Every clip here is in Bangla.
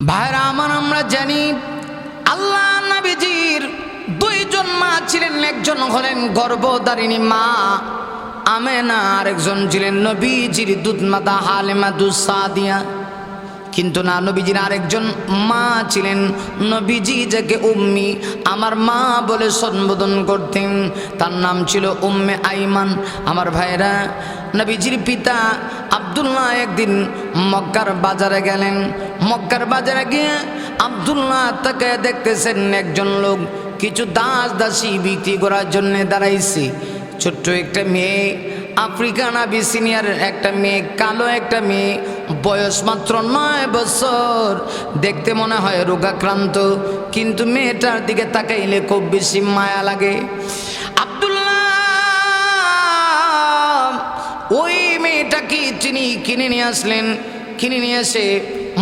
ভাইরা আমার, আমরা জানি আল্লাহ নবীজির দুইজন মা ছিলেন, একজন হলেন গর্ভধারিণী মা, আমেনা, আরেকজন ছিলেন নবীজির দুধ মাতা হালেমা দুসাদিয়া। কিন্তু না, নবীজির আরেকজন মা ছিলেন নবীজি যাকে উম্মি, আমার মা বলে সম্বোধন করতেন। তার নাম ছিল উম্মে আইমান। আমার ভাইরা নবীজির পিতা আবদুল্লাহ একদিন মক্কার বাজারে গেলেন। মক্কার বাজারে গিয়ে আবদুল্লাহ তাকে দেখতেছেন, একজন লোক কিছু দাস দাসী বিক্রি করার জন্য দাঁড়াইছে। ছোট্ট একটা মেয়ে, আফ্রিকান আবিসিনিয়ার একটা মেয়ে, কালো একটা মেয়ে, বয়স মাত্র নয় বছর। দেখতে মনে হয় রোগাক্রান্ত, কিন্তু মেয়েটার দিকে তাকাইলে খুব বেশি মায়া লাগে। তিনি কিনে নিয়ে আসলেন, কিনে নিয়ে এসে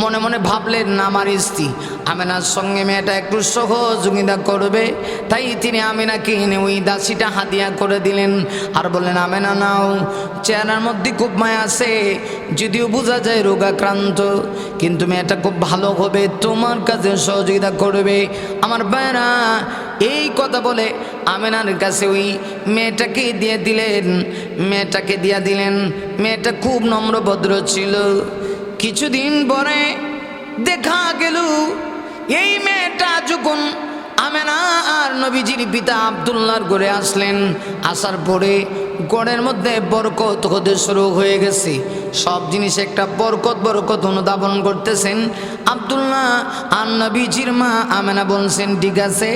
মনে মনে ভাবলেন, না, আমার স্ত্রী, আমেনার সঙ্গে মেয়েটা একটু সহযোগিতা করবে। তাই তিনি আমেনাকে এনে ওই দাসিটা হাতিয়া করে দিলেন। আর বললেন, আমেনা, নাও, চেহারার মধ্যে খুব মায়া আছে, যদিও বোঝা যায় রোগাক্রান্ত, কিন্তু মেয়েটা খুব ভালো হবে, তোমার কাছে সহযোগিতা করবে। আমার বাইরা এই কথা বলে আমেনার কাছে ওই মেয়েটাকে দিয়ে দিলেন, মেয়েটাকে দিয়ে দিলেন। মেয়েটা খুব নম্রভদ্র ছিল। কিছুদিন পরে দেখা গেল, এই মেয়েটা যখন আমেনা আর নবীজির পিতা আবদুল্লার ঘরে আসলেন, আসার পরে গড়ের মধ্যে বরকত হতে শুরু হয়ে গেছে। সব জিনিস একটা বরকত বরকত অনুধাবন করতেছেন। আবদুল্লাহ আর নবীজির মা আমেনা বলছেন, ঠিক আছে,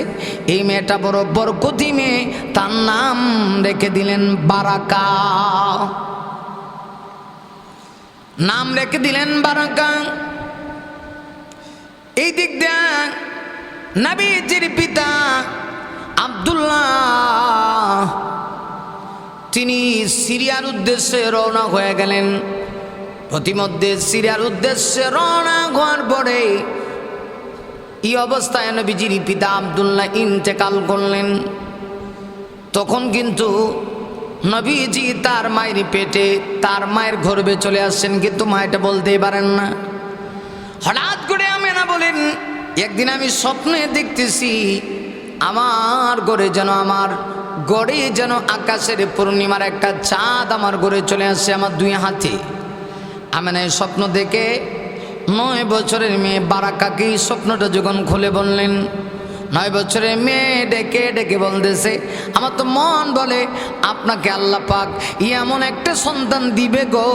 এই মেয়েটা বড় বরকতি মেয়ে, তার নাম রেখে দিলেন বারাকা। নাম রেখে দিলেন বারাকা। এই দিক দিয়ে নবীজির পিতা আবদুল্লাহ, তিনি সিরিয়ার উদ্দেশ্যে রওনা হয়ে গেলেন। প্রতিমধ্যে সিরিয়ার উদ্দেশ্যে রওনা হওয়ার পরে এই অবস্থায় নবীজির পিতা আবদুল্লাহ ইন্তেকাল করলেন। তখন কিন্তু নবীজি তার মায়ের পেটে তার মায়ের গর্বে চলে আসছেন, কিন্তু মা এটা বলতেই পারেন না। হঠাৎ করে আমি না বলেন, একদিন আমি স্বপ্নে দেখতেছি, আমার ঘরে যেন, আমার গড়ে যেন আকাশের পূর্ণিমার একটা চাঁদ আমার ঘরে চলে আসছে আমার দুই হাতে। আমি স্বপ্ন দেখে নয় বছরের মেয়ে বারাকাকে স্বপ্নটা যখন খুলে বললেন নয় বছরের মেয়ে ডেকে ডেকে বলতেছে, আমার তো মন বলে, আপনাকে আল্লাহ পাক এমন একটা সন্তান দিবে গো,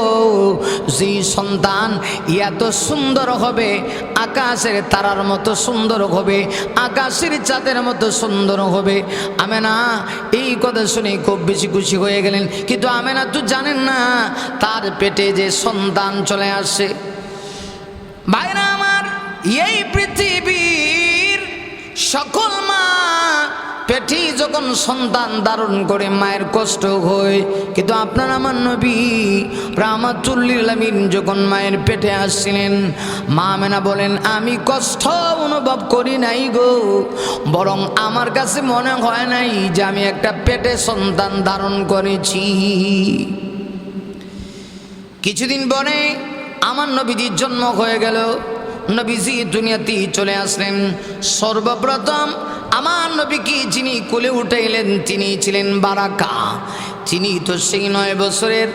যে সন্তান এত সুন্দর হবে, আকাশের তারার মতো সুন্দর হবে, আকাশের চাঁদের মতো সুন্দর হবে। আমেনা, এই কথা শুনে খুব বেশি খুশি হয়ে গেলেন। কিন্তু আমেনা তো জানেন না, তার পেটে যে সন্তান চলে আসে। ভাইরা আমার, এই সকল মা পেটি যখন সন্তান ধারণ করে মায়ের কষ্ট হয়, কিন্তু আপনার আমার নবী রামাতুল্লিল আমিন যখন মায়ের পেটে আসছিলেন, মা মেনা বলেন, আমি কষ্ট অনুভব করি নাই গো, বরং আমার কাছে মনে হয় নাই যে আমি একটা পেটে সন্তান ধারণ করেছি। কিছুদিন পরে আমার নবীজির জন্ম হয়ে গেল। নবীজি দুনিয়াতে চলে আসলেন। সর্বপ্রথম আমার নবীকে যিনি কোলে উঠাইলেন, তিনি ছিলেন বারাকা। তিনি তো সেই নয় বছরের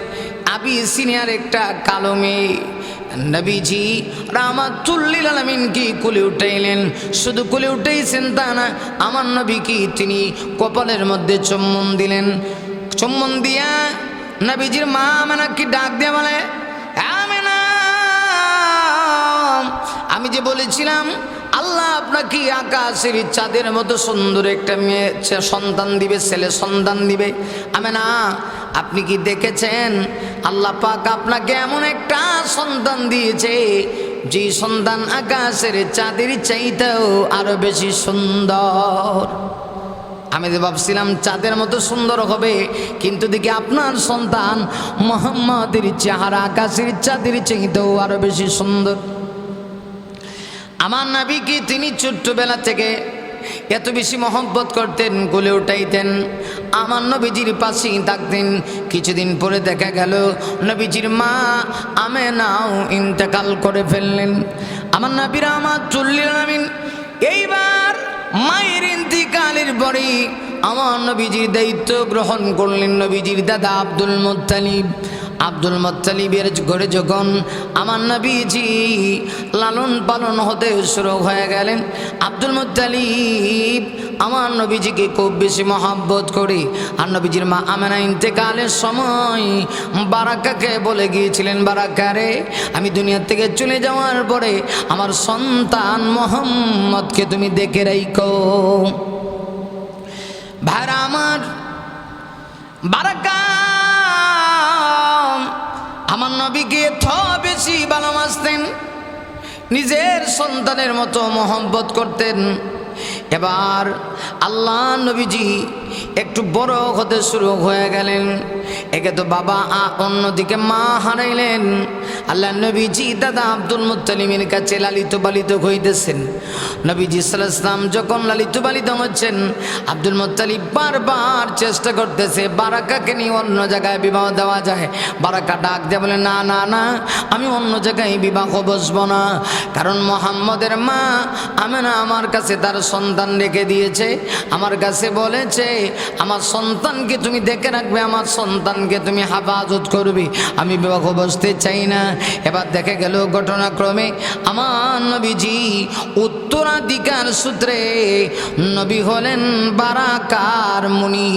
আবি সিনিয়র একটা কালো মেয়ে। নবীজি রামাতুল্লিল আলমিনকে কোলে উঠাইলেন। শুধু কোলে উঠাইছেন তা না, আমার নবীকে তিনি কপালের মধ্যে চুম্বন দিলেন। চুম্বন দিয়া নবীজির মা আমাকে ডাক দিয়ে বলে আমি যে বলেছিলাম, আল্লাহ আপনাকে আকাশের চাঁদের মতো সুন্দর একটা মেয়ে সন্তান দিবে, ছেলে সন্তান দিবে। আমি না, আপনি কি দেখেছেন? আল্লাহ পাক আপনাকে এমন একটা সন্তান দিয়েছে যে সন্তান আকাশের চাঁদের চাইতেও আরও বেশি সুন্দর। আমি যে ভাবছিলাম, চাঁদের মতো সুন্দর হবে, কিন্তু দেখি আপনার সন্তান মোহাম্মদের চেহারা আকাশের চাঁদের চাইতেও আরও বেশি সুন্দর। আমার নাবিকে তিনি ছোট্টবেলা থেকে এত বেশি মহব্বত করতেন গলে উঠাইতেন। আমার নবীজির পাশেই থাকতেন। কিছুদিন পরে দেখা গেল, নবীজির মা আমে নাও ইন্তেকাল করে ফেললেন। আমার নবীর আমার চল্লিল আমিন। এইবার মায়ের ইন্তিকালের পরে আমার নবীজির দায়িত্ব গ্রহণ করলেন নবীজির দাদা আব্দুল মুত্তালিব। আব্দুল মুত্তালিবের ঘরে যখন আমার নবীজি লালন পালন হতে শুরু হয়ে গেলেন, আব্দুল মুত্তালিব আমার নবীজিকে খুব বেশি মহাব্বত করে আর নবীজির মা আমেনা ইন্তেকালের সময় বারাকাকে বলে গিয়েছিলেন বারাকারে আমি দুনিয়া থেকে চলে যাওয়ার পরে আমার সন্তান মোহাম্মদকে তুমি দেখে রাইকো ভাইরা আমার বারাকা আমার নবীকে থ বেশি ভালোবাসতেন নিজের সন্তানের মতো মোহব্বত করতেন। এবার আল্লাহ নবীজি একটু বড় হতে শুরু হয়ে গেলেন। একে তো বাবা অন্যদিকে মা হারাইলেন। আল্লাহ নবীজি দাদা আব্দুল মুত্তালিমের কাছে লালিত পালিত হইতেছেন। নবীজি সাল্লাম যখন লালিত পালিত হচ্ছেন, আব্দুল মুত্তালিব বারবার চেষ্টা করতেছে, বারাকাকে নিয়ে অন্য জায়গায় বিবাহ দেওয়া যায়। বারাকা ডাক দিয়ে বলে, না না না, আমি অন্য জায়গায় বিবাহ বসবো না। কারণ মোহাম্মদের মা আমি না আমার কাছে তার সন্তান রেখে দিয়েছে। আমার কাছে বলেছে, আমার সন্তানকে তুমি দেখে রাখবে, আমার সন্তানকে তুমি হেফাজত করবে। আমি বিবাহ বসতে চাই না। এবার দেখে গেল ঘটনাক্রমে আমার নবীজি উত্তরাধিকার সূত্রে নবী হলেন বারাকার মুনি।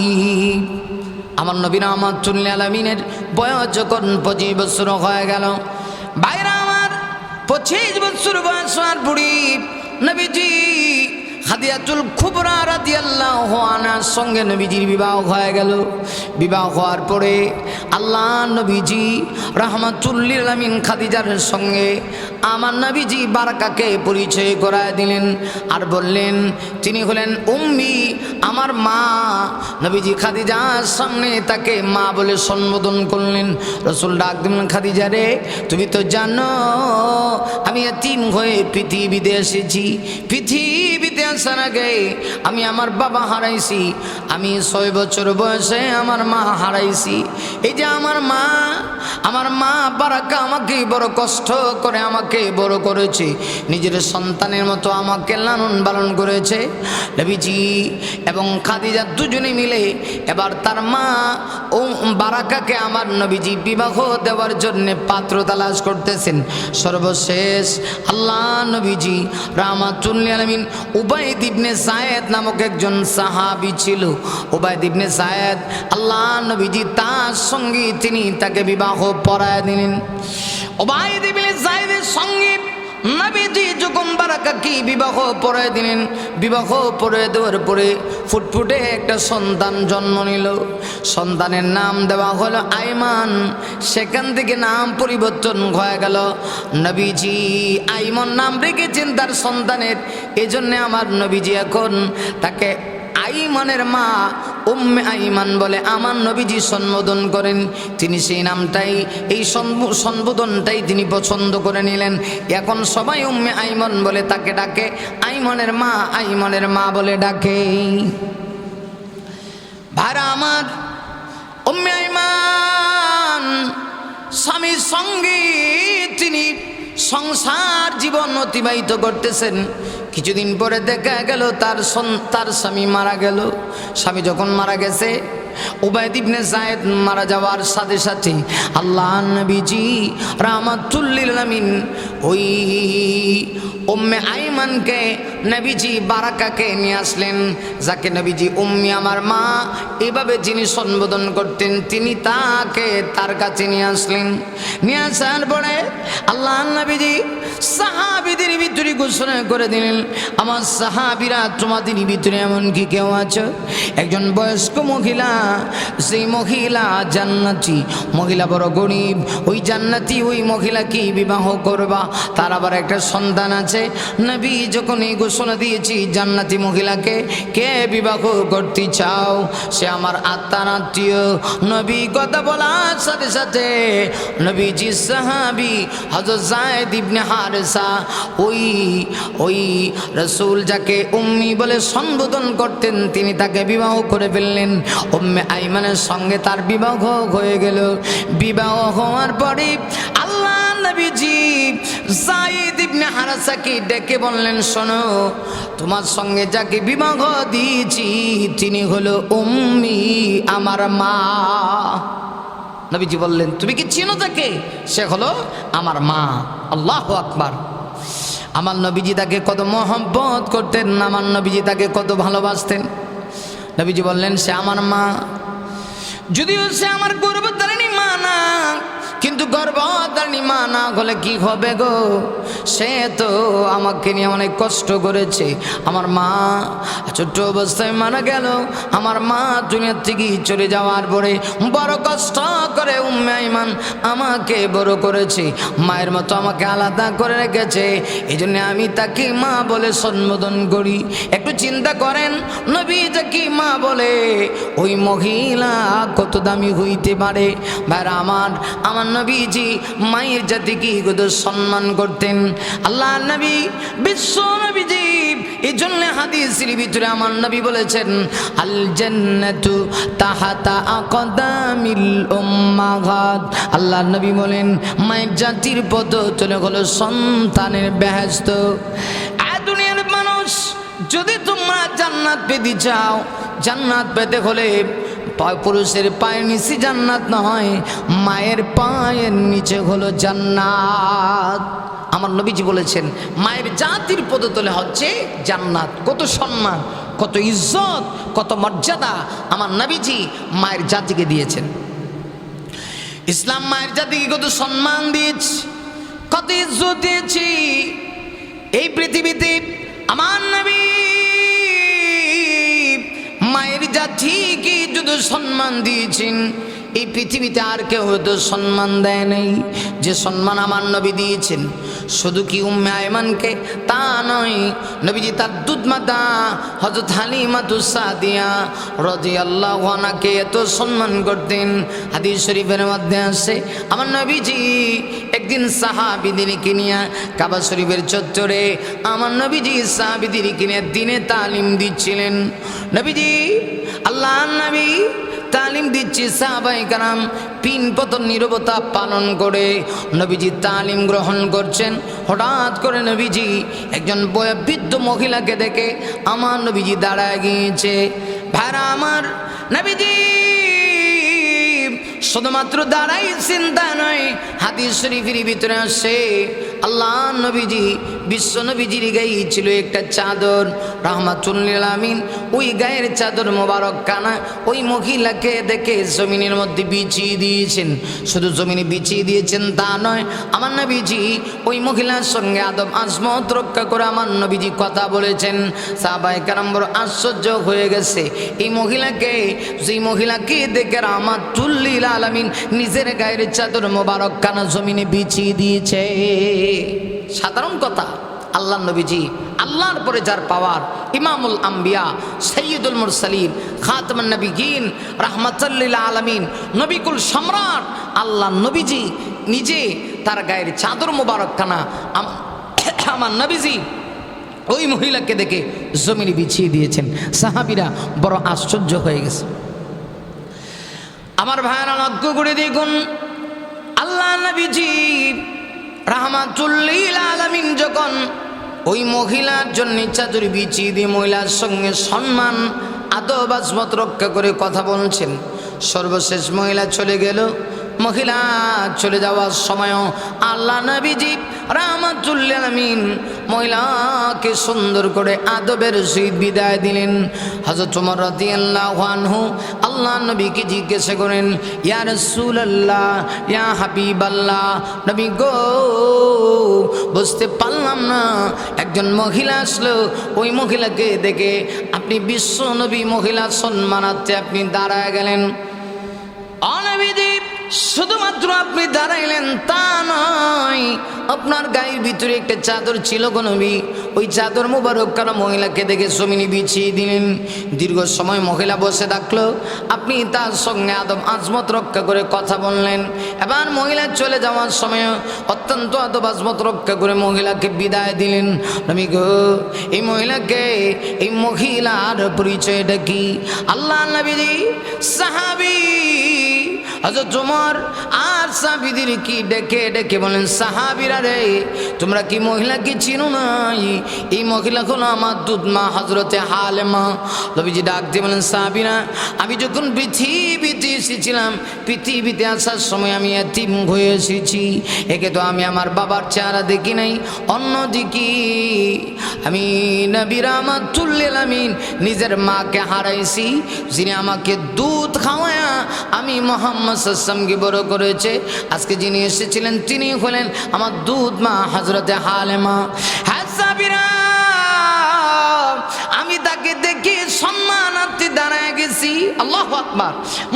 আমার নবীন আমার চুল্লি আলমিনের বয়স যখন পঁচিশ বছর হয়ে গেল বাইরে আমার পঁচিশ বছর বয়স হওয়ার বুড়ি নবীজি হাদিয়াতুল খুবরা রাদিয়াল্লাহ আনার সঙ্গে নবীজির বিবাহ হয়ে গেল। বিবাহ হওয়ার পরে আল্লাহ নবীজি রহমাতুল্লিল আমিন খাদিজার সঙ্গে আমার নবীজি বারাকাকে পরিচয় করায় দিলেন আর বললেন, তিনি হলেন উম্মি, আমার মা। নবীজি খাদিজার সামনে তাকে মা বলে সম্বোধন করলেন। রসুল ডাক দিলেন, খাদিজা রে, তুমি তো জানো, আমি এতিম হয়ে পৃথিবীতে এসেছি। পৃথিবীতে আসার আগে আমি আমার বাবা হারাইছি, আমি ছয় বছর বয়সে আমার মা হারাইছি। এই যে আমার মা আমার মা বারাকা আমাকে বড় কষ্ট করে আমাকে বড় করেছে, নিজের সন্তানের মতো আমাকে লালন পালন করেছে। নবীজি এবং খাদিজা দুজনে মিলে এবার তার মা ও বারাকাকে আমার নবীজি বিবাহ দেওয়ার জন্য পাত্র তালাশ করতেছেন। সর্বশেষ আল্লাহ নবীজি রামাতুল্লি আলমিন উবাইদ ইবনে সায়েদ নামক একজন সাহাবি ছিল। ওবায়দ ইবনে সায়েদ আল্লাহ নবীজি তার সঙ্গে তিনি তাকে বিবাহ পড়ায় দিলেন। ওবায়দ ইবনে সায়েদের সঙ্গে নবীজি যখন বারাকাকে বিবাহ পরে দিলেন, বিবাহ পরে দেওয়ার পরে ফুটফুটে একটা সন্তান জন্ম নিল। সন্তানের নাম দেওয়া হলো আইমান। সেখান থেকে নাম পরিবর্তন হয়ে গেল। নবীজি আইমন নাম রেখেছেন তার সন্তানের। এজন্যে আমার নবীজি এখন তাকে আইমানের মা উম্মে আইমান বলে, আমার নবীজি সম্বোধন করেন। তিনি সেই নামটাই, এই সম্বো- সম্বোধনটাই তিনি পছন্দ করে নিলেন। এখন সবাই উম্মে আইমন বলে, তাকে ডাকে, আইমনের মা আইমনের মা বলে ডাকে। ভাড়া আমার, উম্মে আইমান, স্বামীর সঙ্গে তিনি সংসার জীবন অতিবাহিত করতেছেন। কিছুদিন পরে দেখা গেল, তার সন- তার স্বামী মারা গেল। স্বামী যখন মারা গেছে উবায়দ ইবনে জায়েদ মারা যাওয়ার সাথে সাথে আল্লাহ নবীজি রামাতুল্লিল আমিন ওই উম্মে আইমানকে, নবীজি বারাকাকে নিয়ে আসলেন। যাকে নবীজি উম্মি আমার মা এভাবে যিনি সম্বোধন করতেন, তিনি তাকে তার কাছে নিয়ে আসলেন। নিয়ে আসার পরে আল্লাহ নবীজি সাহাবিদের ভিতরে ঘোষণা করে দিলেন, আমার সাহাবিরা তোমাদের ভিতরে এমন কি কেউ আছে? একজন বয়স্ক মহিলা, সেই মহিলা জান্নাতি। মহিলা বড় গরিব। ওই জান্নাতি ওই মহিলা কি বিবাহ করবা। তার আবার একটা সন্তান আছে। নবী যখন এই ঘোষণা দিয়েছি, জান্নাতি মহিলাকে, কে বিবাহ করতে চাও? সে আমার আত্মার আত্মীয়। নবী কথা বলার সাথে সাথে নবীজি সাহাবি হজরত জায়দ ইবনে হারেসা ওই ওই রসুল যাকে উম্মি বলে সম্বোধন করতেন, তিনি তাকে বিবাহ করে ফেললেন। উম্মে আইমানের সঙ্গে তার বিবাহ হয়ে গেল। বিবাহ হওয়ার পরে আল্লাহ নবীজি জাইদ ইবনে হারাসাকে ডেকে বললেন, শোনো, তোমার সঙ্গে যাকে বিবাহ দিয়েছি, তিনি হলো উম্মি, আমার মা। নবীজি বললেন, তুমি কি চিনো তাকে? সে হলো আমার মা। আল্লাহ আকবার। আমার নবীজি তাকে কত মহব্বত করতেন, আমার নবীজি তাকে কত ভালোবাসতেন। নবীজি বললেন, সে আমার মা। যদিও সে আমার গর্বতারিণী মা না কিন্তু গর্ভধারিণী মা না হলে কি হবে গো? সে তো আমাকে নিয়ে অনেক কষ্ট করেছে। আমার মা ছোট্ট অবস্থায় মারা গেল। আমার মা দুনিয়ার থেকে চলে যাওয়ার পরে বড় কষ্ট করে উম্মে আইমান আমাকে বড় করেছে। মায়ের মতো আমাকে আলাদা করে রেখেছে। এই জন্য আমি তাকে মা বলে সম্বোধন করি। একটু চিন্তা করেন, নবী যাকে মা বলে, ওই মহিলা কত দামি হইতে পারে? ভাইরা, আমার আমার নবীজি মায়ের জাতিকে সম্মান করতেন? আল্লাহ নবী, বিশ্ব নবীজি এই জন্য হাদিসের ভিতরে আমার নবী বলেছেন আল জান্নাতু তাহাতা আকদামিল উম্মাহাত। আল্লাহ নবী বলেন, মায়ের জাতির পদ চলে হলো সন্তানের বেহেস্ত দুনিয়ার মানুষ, যদি তোমরা জান্নাত পেতে চাও, জান্নাত পেতে হলে পুরুষের পায়ের নিচে জান্নাত নয় মায়ের পায়ের নিচে হলো জান্নাত। আমার নবীজি বলেছেন, মায়ের জাতির পদতলে হচ্ছে জান্নাত। কত সম্মান, কত ইজ্জত, কত মর্যাদা আমার নবীজি মায়ের জাতিকে দিয়েছেন। ইসলাম মায়ের জাতিকে কত সম্মান দিয়েছি, কত ইজ্জত দিয়েছি। এই পৃথিবীতে আমার নবী সম্মান দিয়েছেন? এই পৃথিবীতে আর কেউ হয়তো সম্মান দেয় নাই। যে সম্মান আমার নবী দিয়েছেন, শুধু কি উম্মে আয়মানকে? তা নয়, নবীজি তার দুধ মাতা হজরত হালিমাতু সাদিয়া রাজি আল্লাহ ওয়ানাকে এত সম্মান করতেন। হাদিস শরীফের মধ্যে আসে আমার নবীজি একদিন সাহাবিদিনীকে নিয়ে কাবা শরীফের চত্বরে আমার নবীজি সাহাবিদিনীকে নিয়ে দিনে তালিম দিচ্ছিলেন। নবীজি আল্লাহ নবী তালিম দিচ্ছে সাহাবাই কারাম পিন পতন নিরবতা পালন করে। নবীজি তালিম গ্রহণ করছেন। হঠাৎ করে নবীজি একজন বয়োবৃদ্ধ মহিলাকে দেখে আমার নবীজি দাঁড়ায় গিয়েছে। ভাড়া আমার নবীজি, শুধুমাত্র দাঁড়াই চিন্তা নয়, হাদিস শরীফের ভিতরে আসে, আল্লাহ নবীজি বিশ্ব নবীজির গায়ে ছিল একটা চাদর, রহমাতুল্লিল আমিন। ওই গায়ের চাদর মোবারক কানা, ওই মহিলাকে দেখে জমিনের মধ্যে বিছিয়ে দিয়েছেন। শুধু জমিনে বিছিয়ে দিয়েছেন তা নয়, আমার নবীজি, ওই মহিলার সঙ্গে আদম আজমত রক্ষা করে আমার নবীজি কথা বলেছেন। সাবাই কারাম বড় আশ্চর্য হয়ে গেছে। এই মহিলাকে, যেই মহিলাকে দেখে রহমাতুল্লিল আলামিন নিজের গায়ের চাদর মোবারক কানা জমিনে বিছিয়ে দিয়েছে। সাধারণ কথা আল্লাহ নবীজি, আল্লাহর পরে যার পাওয়ার, ইমামুল আম্বিয়া, সৈয়দুল মুরসালিম খাতমান নবীগিন রাহমাতুল্লিল আলামিন, নবিকুল সম্রাট আল্লাহ নবীজি নিজে তার গায়ের চাদর মোবারকখানা আম- আমার নবীজি ওই মহিলাকে দেখে জমিনে বিছিয়ে দিয়েছেন। সাহাবিরা বড় আশ্চর্য হয়ে গেছে। আমার ভাইয়েরা, লক্ষ্য করে দেখুন আল্লাহ নবীজি রাহমাতুল্লিল আলামিন যখন ওই মহিলার জন্য চাদর বিছিয়ে দিয়ে মহিলার সঙ্গে সম্মান, আদব রক্ষা করে কথা বলছেন, সর্বশেষ মহিলা চলে গেল। মহিলা, চলে যাওয়ার সময়ও আল্লাহ নবীজি রাহমাতুল্লিল আলামিন মহিলাকে সুন্দর করে আদবের সহিত বিদায় দিলেন। হজরত উমর আনহু আল্লাহ নবীকে জিজ্ঞাসা করেন, ইয়া রাসূলুল্লাহ, ইয়া হাবিবাল্লাহ, নবী গো, বুঝতে পারলাম না, একজন মহিলা আসলো, ওই মহিলাকে দেখে আপনি বিশ্ব নবী মহিলা সম্মানার্থে আপনি দাঁড়ায় গেলেন। অনবিদীপ শুধুমাত্র আপনি দাঁড়াইলেন তা নয়, আপনার গায়ের ভিতরে একটা চাদর ছিল গনবী ওই চাদর মুবারক কারা মহিলাকে দেখে জমিনে বিছিয়ে দিলেন। দীর্ঘ সময় মহিলা বসে থাকল। আপনি তার সঙ্গে আদম আজমত রক্ষা করে কথা বললেন। এবার মহিলা চলে যাওয়ার সময় অত্যন্ত আদব আজমত রক্ষা করে মহিলাকে বিদায় দিলেন। নবী গো, এই মহিলাকে, এই মহিলার পরিচয়টা কি? আল্লাহ নবীজি, সাহাবি হজরত উমর আর সাহাবিদের কি ডেকে ডেকে বলেন, সাহাবিরা রে, তোমরা কি মহিলাকে চিনো নাই? এই মহিলা হলো আমার দুধ মা হজরতে হালেমা। নবীজি ডাক দিয়ে বলেন, সাহাবিরা, আমি যখন পৃথিবীতে এসেছিলাম, পৃথিবীতে আসার সময় আমি এতিম হয়ে এসেছি। একে তো আমি আমার বাবার চেহারা দেখি নাই, অন্যদিকে আমি নবীর আমার তুল্লিল নিজের মাকে হারাইছি, যিনি আমাকে দুধ খাওয়ায়া আমি মোহাম্মদ সাল্লামকে বড় করেছে? আজকে যিনি এসেছিলেন, তিনি হলেন আমার দুধ মা হজরতে হালেমা। হ্যাঁ আমি দেখে সম্মানার্থে দাঁড়ায় গেছি। আল্লাহ আকবার।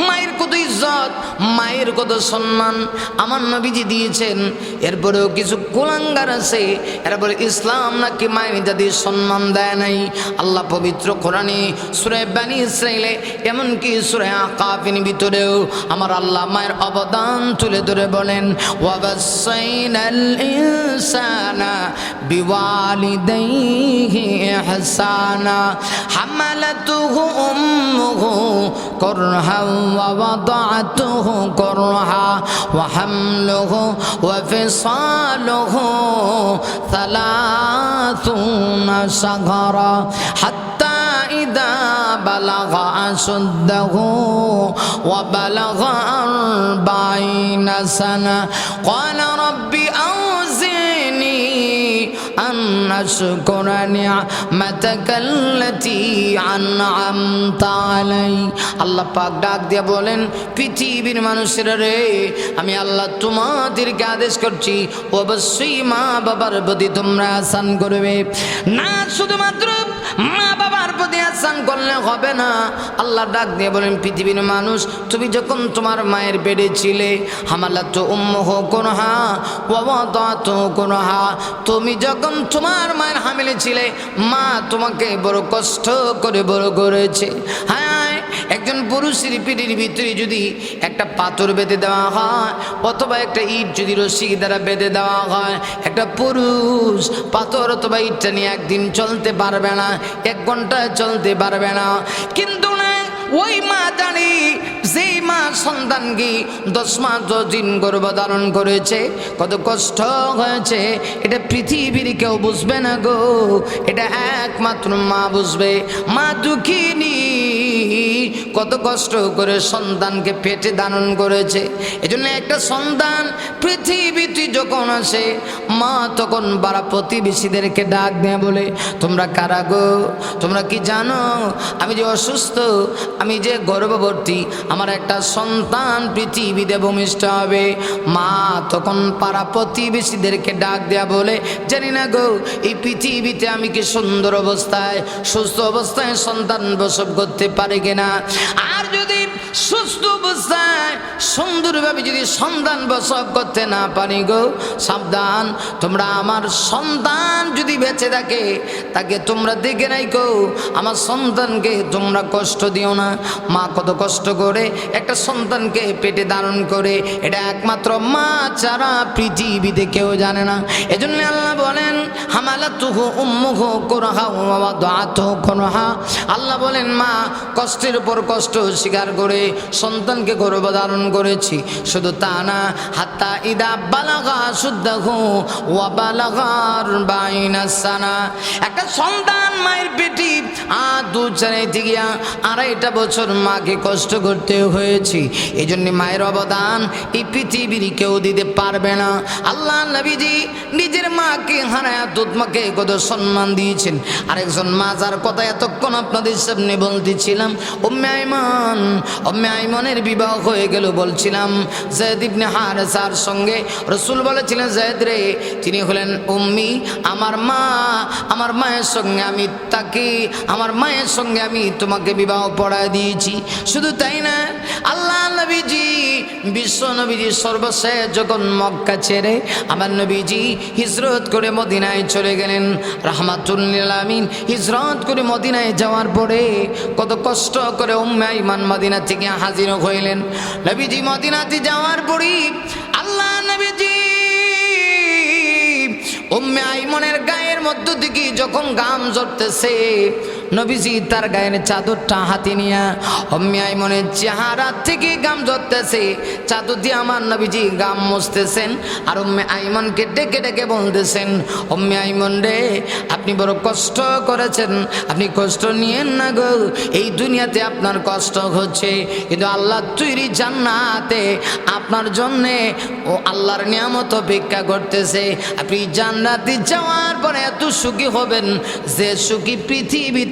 মায়ের কত ইজ্জত, মায়ের কত সম্মান। আমার নবীজি দিয়েছেন, এরপরেও কিছু কুলাঙ্গার আছে। এরা বলে ইসলাম নাকি মায়ের যাদের সম্মান দেয় নাই, আল্লাহ পবিত্র কোরআনে সুরে বানি ইসরাইলে এমনকি সুরে আকাফিন ভিতরেও আমার আল্লাহ মায়ের অবদান তুলে ধরে বলেন ওয়াবাসাইনাল ইনসানা বিওয়ালিদাইহি ইহসানা। حملته أمه كرها ووضعته كرها وحمله وفصاله ثلاثون شهرا حتى إذا بلغ أشده وبلغ أربعين سنة قال ربي أن أشكر نعمتك التي أنعمت علي আল্লাহ পাক ডাক দিয়ে বলেন পৃথিবীর মানুষেরা রে আমি আল্লাহ তোমাদেরকে আদেশ করছি অবশ্যই মা বাবার প্রতি তোমরা আসান করবে না শুধুমাত্র মা বাবার প্রতি আসান করলে হবে না আল্লাহ ডাক দিয়ে বলেন পৃথিবীর মানুষ তুমি যখন তোমার মায়ের পেটে ছিলে হামালা তো উম্মহ কোনহা তো কোনহা তুমি যখন তোমার মায়ের হামিলে ছিলে, মা তোমাকে বড় কষ্ট করে বড় করেছে। হ্যাঁ একজন পুরুষের পিঠির ভিতরে যদি একটা পাথর বেঁধে দেওয়া হয়, অথবা একটা ইট যদি রশি দ্বারা বেঁধে দেওয়া হয়, একটা পুরুষ পাথর অথবা ইটটা নিয়ে একদিন চলতে পারবে না, এক ঘন্টায় চলতে পারবে না। কিন্তু না, ওই মা জানি যেই মা সন্তানকে দশ মাস দশ দিন গর্ভ ধারণ করেছে, কত কষ্ট হয়েছে, এটা পৃথিবীর কেউ বুঝবে না গো। এটা একমাত্র মা বুঝবে। মা দুঃখিনী কত কষ্ট করে সন্তানকে পেটে ধারণ করেছে। এজন্য একটা সন্তান পৃথিবীতে যখন আসে, মা তখন বারা প্রতিবেশীদেরকে ডাক দেয়, বলে, তোমরা কারা গো? তোমরা কি জানো? আমি যে অসুস্থ, আমি যে গর্ভবতী আমার একটা সন্তান পৃথিবীতে ভূমিষ্ঠ হবে। মা তখন পাড়া প্রতিবেশীদেরকে ডাক দেয়া বলে, জানি না গো, এই পৃথিবীতে আমি কি সুন্দর অবস্থায়, সুস্থ অবস্থায় সন্তান প্রসব করতে পারে কিনা? আর যদি সুস্থ অবস্থায়, সুন্দরভাবে যদি সন্তান প্রসব করতে না পারি গো, সাবধান, তোমরা আমার সন্তান যদি বেঁচে থাকে তাকে তোমরা দেখে নাই গো আমার সন্তানকে তোমরা কষ্ট দিও না। মা কত কষ্ট করে একটা সন্তানকে পেটে ধারণ করে। এটা একমাত্র মা ছাড়া পৃথিবীতে কেউ জানে না। এজন্য আল্লাহ বলেন হামালা তুহু উম্মুহ কোরহা আল্লাহ বলেন, মা, কষ্টের উপর কষ্ট স্বীকার করে সন্তানকে গর্ভ ধারণ করেছি। শুধু তা না, হাত্তা ইদা বালাগা শুদ্ধ ওয়া বালাগার বাইনাসানা একটা সন্তান মায়ের পেটি আর দু চারাইতে গিয়া আড়াইটা বছর মাকে কষ্ট করতে হয়েছে। এই জন্য মায়ের অবদান এই পৃথিবীর কেউ দিতে পারবে না। আল্লাহ নবীজি নিজের মাকে হারায় দুধ মাকে কত সম্মান দিয়েছেন। আরেকজন মা যার কথা এতক্ষণ আপনাদের সামনে বলতেছিলাম ওম্মে আইমান ওম্মে আইমনের বিবাহ হয়ে গেল বলছিলাম, জয়দ ইবনে হারেসার সঙ্গে রসুল বলেছিলেন, জয়দ রে, তিনি হলেন উম্মি, আমার মা, আমার মায়ের সঙ্গে আমি তাকে, আমার মায়ের সঙ্গে আমি তোমাকে বিবাহ পড়ায় দিয়েছি। শুধু তাই না, আল্লাহ নবীজি, বিশ্ব নবীজি সর্বশেষ যখন মক্কা ছেড়ে আমার নবীজি হিজরত করে মদিনায় চলে গেলেন, রাহমাতুল্লিল হিজরত করে মদিনায় যাওয়ার পরে কত কষ্ট করে উম্মে ইমান মদিনা থেকে হাজির হইলেন। নবীজি মদিনাতে যাওয়ার পরই আল্লাহ নবীজি উম্মে আইমনের গায়ের মধ্য থেকে যখন গাম জড়তেছে নবীজি তার গায়ের চাদরটা হাতে নিয়ে, অম্মি মনে চেহারা থেকে গাম ধরতেছে, চাদর দিয়ে আমার নবীজি গাম মুছতেছেন আর অম্মে আইমনকে ডেকে ডেকে বলতেছেন, অম্মে আইমন রে, আপনি বড় কষ্ট করেছেন, আপনি কষ্ট নিয়েন না গো, এই দুনিয়াতে আপনার কষ্ট হচ্ছে, কিন্তু আল্লাহ তৈরি জান্নাতে আপনার জন্যে ও আল্লাহর নিয়ামত অপেক্ষা করতেছে, আপনি জান্নাতে যাওয়ার পরে এত সুখী হবেন, যে সুখী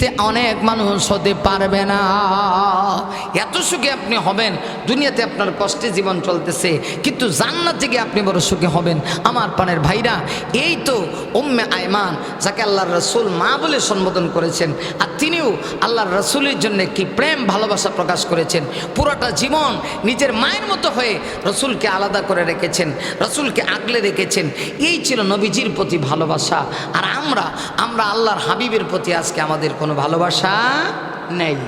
পৃথিবীতে অনেক মানুষ হতে পারবে না। এত সুখে আপনি হবেন, দুনিয়াতে আপনার কষ্টে জীবন চলতেছে, কিন্তু জান্নাত থেকে আপনি বড় সুখী হবেন। আমার পানের ভাইরা, এই তো উম্মে আয়মান, যাকে আল্লাহর রসুল মা বলে সম্বোধন করেছেন, আর তিনিও আল্লাহর রসুলের জন্য কি প্রেম, ভালোবাসা প্রকাশ করেছেন। পুরোটা জীবন নিজের মায়ের মতো হয়ে রসুলকে আলাদা করে রেখেছেন, রসুলকে আগলে রেখেছেন। এই ছিল নবীজির প্রতি ভালোবাসা। আর আমরা আমরা আল্লাহর হাবিবের প্রতি আজকে আমাদের কোনো ভালোবাসা নেই।